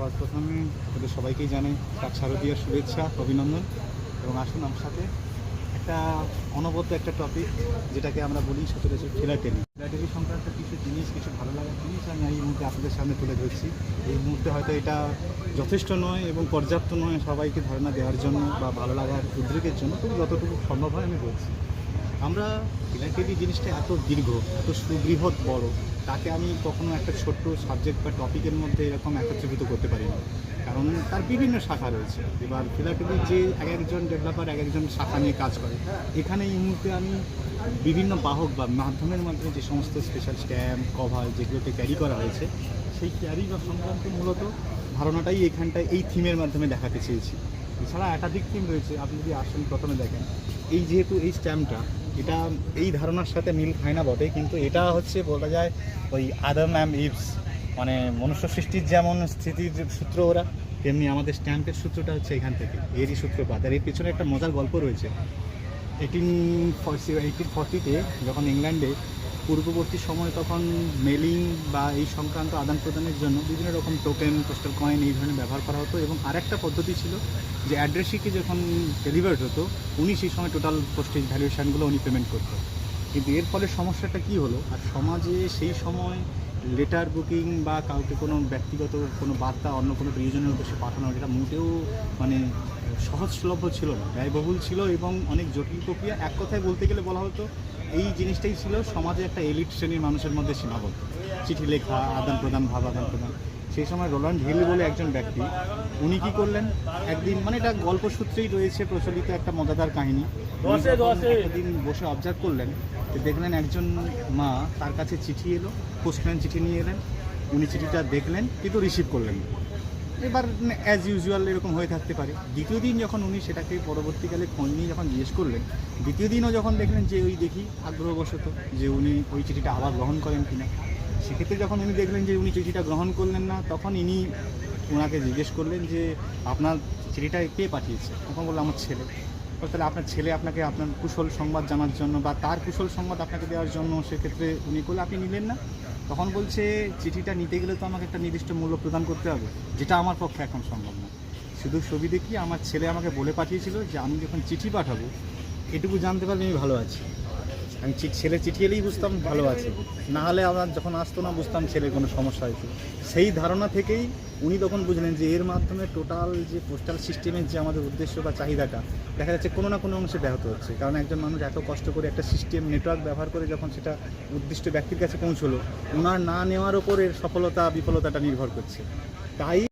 সবার প্রথমে আপনাদের সবাইকেই জানাই তার শারদীয়ার শুভেচ্ছা, অভিনন্দন। এবং আসুন আমার সাথে একটা অনবদ্য একটা টপিক যেটাকে আমরা বলি সচরাচর ফিলাটেলি ফিলাটেলি সংক্রান্ত কিছু জিনিস, কিছু ভালো লাগার জিনিস আমি এই মুহূর্তে আপনাদের সামনে তুলে ধরছি। এই মুহূর্তে হয়তো এটা যথেষ্ট নয় এবং পর্যাপ্ত নয় সবাইকে ধারণা দেওয়ার জন্য বা ভালো লাগার উদ্রেকের জন্য তবু যতটুকু সম্ভব হয় আমি বলছি। আমরা ফিলাটেলি জিনিসটা এত দীর্ঘ, এত সুবৃহৎ বড়, তাকে আমি কখনো একটা ছোট্ট সাবজেক্ট বা টপিকের মধ্যে এরকম একত্রিত করতে পারি না কারণ তার বিভিন্ন শাখা রয়েছে। এবার ফিলাটেলি যে এক একজন ডেভেলপার এক একজন শাখা নিয়ে কাজ করে, এখানে এই মুহূর্তে আমি বিভিন্ন বাহক বা মাধ্যমের মাধ্যমে যে সমস্ত স্পেশাল স্ট্যাম্প কভার যেগুলোকে ক্যারি করা হয়েছে, সেই ক্যারি বা সংক্রান্ত মূলত ধারণাটাই এখানটায় এই থিমের মাধ্যমে দেখাতে চেয়েছি। এছাড়া একাধিক থিম রয়েছে, আপনি যদি আসেন প্রথমে দেখেন। এই যেহেতু এই স্ট্যাম্পটা এটা এই ধারণার সাথে মিল খায় না বটে, কিন্তু এটা হচ্ছে বলা যায় ওই আদম অ্যাম ইভস মানে মনুষ্য সৃষ্টির যেমন স্থিতির সূত্র ওরা, তেমনি আমাদের স্ট্যাম্পের সূত্রটা হচ্ছে এখান থেকে, এরই সূত্রপাত। আর এর পিছনে একটা মজার গল্প রয়েছে। এইটিন ফর্টি এইটিন ফর্টিতে যখন ইংল্যান্ডে পূর্ববর্তী সময় তখন মেলিং বা এই সংক্রান্ত আদান প্রদানের জন্য বিভিন্ন রকম টোকেন পোস্টাল কয়েন এই ধরনের ব্যবহার করা হতো এবং আরেকটা পদ্ধতি ছিল যে অ্যাড্রেসিকে যখন ডেলিভার্ড হতো, উনি সেই সময় টোটাল পোস্টেজ ভ্যালুয়েশানগুলো উনি পেমেন্ট করতো। কিন্তু এর ফলে সমস্যাটা কি হলো? আর সমাজে সেই সময় লেটার বুকিং বা কাউকে কোনো ব্যক্তিগত কোনো বার্তা, অন্য কোনো প্রিয়জনের উদ্দেশ্যে পাঠানো এটা মোটেও মানে সহজলভ্য ছিল না। ব্যয়বহুল ছিল এবং অনেক জটিল প্রক্রিয়া। এক কথায় বলতে গেলে বলা হতো এই জিনিসটাই ছিল সমাজে একটা এলিট শ্রেণির মানুষের মধ্যে সীমাবদ্ধ। চিঠি লেখা আদান প্রদান ভাব আদান প্রদান সেই সময় রোলান্ড হিল বলে একজন ব্যক্তি উনি কি করলেন? একদিন মানে এটা গল্প সূত্রেই রয়েছে প্রচলিত একটা মজাদার কাহিনী। একদিন বসে অবজার্ভ করলেন যে দেখলেন একজন মা তার কাছে চিঠি এলো পোস্টম্যান চিঠি নিয়ে এলেন। উনি চিঠিটা দেখলেন কিন্তু রিসিভ করলেন। এবার অ্যাজ ইউজুয়াল এরকম হয়ে থাকতে পারে। দ্বিতীয় দিন যখন উনি সেটাকে পরবর্তীকালে খোঁজ নিয়ে যখন জিজ্ঞেস করলেন, দ্বিতীয় দিনও যখন দেখলেন যে ওই দেখি আগ্রহবশত যে উনি ওই চিঠিটা আবার গ্রহণ করেন কিনা। সেক্ষেত্রে যখন উনি দেখলেন যে উনি চিঠিটা গ্রহণ করলেন না, তখন ইনি ওনাকে জিজ্ঞেস করলেন যে, আপনার চিঠিটা কে পাঠিয়েছে? তখন বলল আমার ছেলে। তাহলে আপনার ছেলে আপনাকে আপনার কুশল সংবাদ জানার জন্য বা তার কুশল সংবাদ আপনাকে দেওয়ার জন্য সেক্ষেত্রে উনি করলে আপনি নিলেন না? তখন বলছে, চিঠিটা নিতে গেলে তো আমাকে একটা নির্দিষ্ট মূল্য প্রদান করতে হবে, যেটা আমার পক্ষে এখন সম্ভব না। শুধু ছবি দেখি, আমার ছেলে আমাকে বলে পাঠিয়েছিল যে, আমি যখন চিঠি পাঠাবো, এটুকু জানতে পারলে আমি ভালো আছি। আমি ছেলে চিঠি এলেই বুঝতাম ভালো আছে। না হলে আমার যখন আসতো না, বুঝতাম ছেলের কোনো সমস্যা হয়েছে। সেই ধারণা থেকেই উনি তখন বুঝলেন যে এর মাধ্যমে টোটাল যে পোস্টাল সিস্টেমের যে আমাদের উদ্দেশ্য বা চাহিদাটা, দেখা যাচ্ছে কোনো না কোনো অংশে ব্যাহত হচ্ছে। কারণ একজন মানুষ এত কষ্ট করে একটা সিস্টেম নেটওয়ার্ক ব্যবহার করে যখন সেটা উদ্দিষ্ট ব্যক্তির কাছে পৌঁছলো ওনার না নেওয়ার ওপর এর সফলতা, বিফলতাটা নির্ভর করছে। তাই